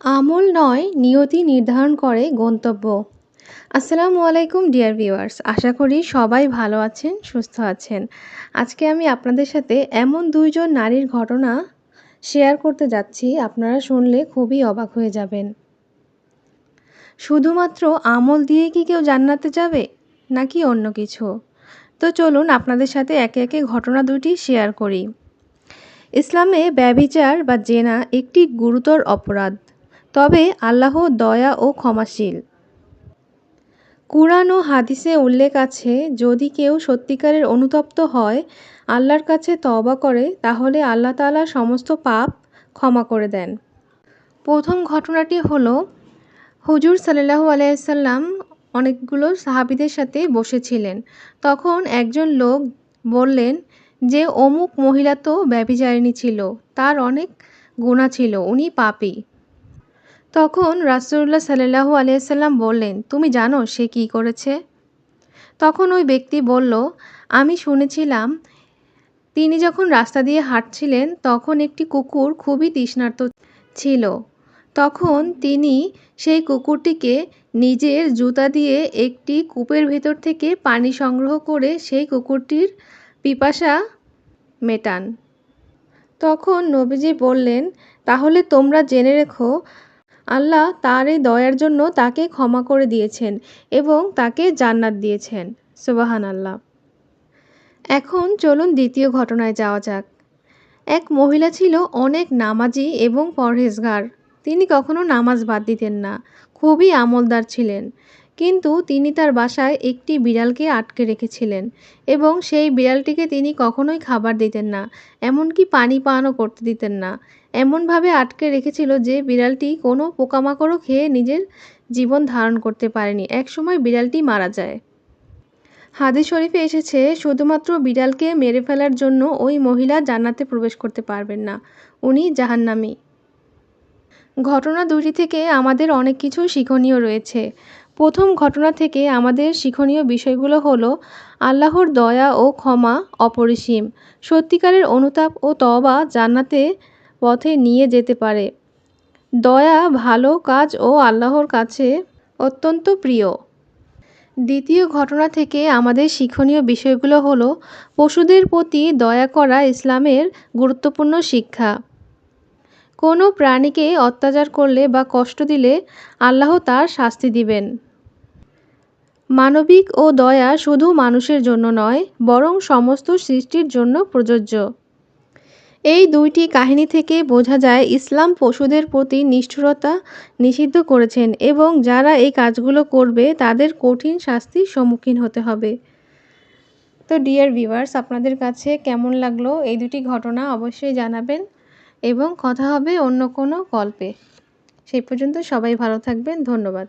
আমল নয়, নিয়তি নির্ধারণ করে গন্তব্য। আসসালামু আলাইকুম, ডিয়ার ভিউয়ার্স। আশা করি সবাই ভালো আছেন, সুস্থ আছেন। আজকে আমি আপনাদের সাথে এমন দুইজন নারীর ঘটনা শেয়ার করতে যাচ্ছি, আপনারা শুনলে খুবই অবাক হয়ে যাবেন। শুধুমাত্র আমল দিয়ে কি কেউ জান্নাতে যাবে, নাকি অন্য কিছু? তো চলুন আপনাদের সাথে একে একে ঘটনা দুটি শেয়ার করি। ইসলামে ব্যবিচার বা জেনা একটি গুরুতর অপরাধ। তবে আল্লাহ দয়া ও ক্ষমাশীল। কুরআন ও হাদিসে উল্লেখ আছে, যদি কেউ সত্যিকারের অনুতপ্ত হয়, আল্লাহর কাছে তওবা করে, তাহলে আল্লাহ তাআলা সমস্ত পাপ ক্ষমা করে দেন। প্রথম ঘটনাটি হলো, হুজুর সাল্লাল্লাহু আলাইসাল্লাম অনেকগুলো সাহাবিদের সাথে বসেছিলেন। তখন একজন লোক বললেন যে, অমুক মহিলা তো ব্যভিচারিণী ছিল, তার অনেক গুণা ছিল, উনি পাপী। তখন রাসুল্লাহ সাল্লাহু আলিয়াল্লাম বললেন, তুমি জানো সে কি করেছে? তখন ওই ব্যক্তি বলল, আমি শুনেছিলাম, তিনি যখন রাস্তা দিয়ে হাঁটছিলেন, তখন একটি কুকুর খুবই তৃষ্ণার্ত ছিল। তখন তিনি সেই কুকুরটিকে নিজের জুতা দিয়ে একটি কূপের ভেতর থেকে পানি সংগ্রহ করে সেই কুকুরটির পিপাসা মেটান। তখন নবীজি বললেন, তাহলে তোমরা জেনে রেখো আল্লাহ তার এই দয়ার জন্য তাকে ক্ষমা করে দিয়েছেন এবং তাকে জান্নাত দিয়েছেন। সুবাহান আল্লাহ এখন চলুন দ্বিতীয় ঘটনায় যাওয়া যাক। এক মহিলা ছিল অনেক নামাজি এবং পরহেজগার। তিনি কখনো নামাজ বাদ দিতেন না। খুবই আমলদার ছিলেন। কিন্তু তিনি তার বাসায় একটি বিড়ালকে আটকে রেখেছিলেন এবং সেই বিড়ালটিকে তিনি কখনোই খাবার দিতেন না, এমনকি পানি পানও করতে দিতেন না। এমনভাবে আটকে রেখেছিল যে বিড়ালটি কোনো পোকামাকড়ও খেয়ে নিজের জীবন ধারণ করতে পারেনি, একসময় বিড়ালটি মারা যায়। হাদিস শরীফে এসেছে, শুধুমাত্র বিড়ালকে মেরে ফেলার জন্য ওই মহিলা জান্নাতে প্রবেশ করতে পারবেন না, উনি জাহান্নামি। ঘটনা দুটি থেকে আমাদের অনেক কিছু শিক্ষণীয় রয়েছে। প্রথম ঘটনা থেকে আমাদের শিক্ষণীয় বিষয়গুলো হলো আল্লাহর দয়া ও ক্ষমা অপরিসীম। সত্যিকারের অনুতাপ ও তবা জান্নাতে পথে নিয়ে যেতে পারে। দয়া ভালো কাজ ও আল্লাহর কাছে অত্যন্ত প্রিয়। দ্বিতীয় ঘটনা থেকে আমাদের শিক্ষণীয় বিষয়গুলো হলো পশুদের প্রতি দয়া করা ইসলামের গুরুত্বপূর্ণ শিক্ষা। কোনো প্রাণীকে অত্যাচার করলে বা কষ্ট দিলে আল্লাহ তার শাস্তি দিবেন। মানবিক ও দয়া শুধু মানুষের জন্য নয়, বরং সমস্ত সৃষ্টির জন্য প্রযোজ্য। এই দুইটি কাহিনী থেকে বোঝা যায়, ইসলাম পশুদের প্রতি নিষ্ঠুরতা নিষিদ্ধ করেছেন এবং যারা এই কাজগুলো করবে, তাদের কঠিন শাস্তির সম্মুখীন হতে হবে। তো ডিয়ার ভিভার্স আপনাদের কাছে কেমন লাগল এই দুটি ঘটনা অবশ্যই জানাবেন এবং কথা হবে অন্য কোনো গল্পে। সেই পর্যন্ত সবাই ভালো থাকবেন, ধন্যবাদ।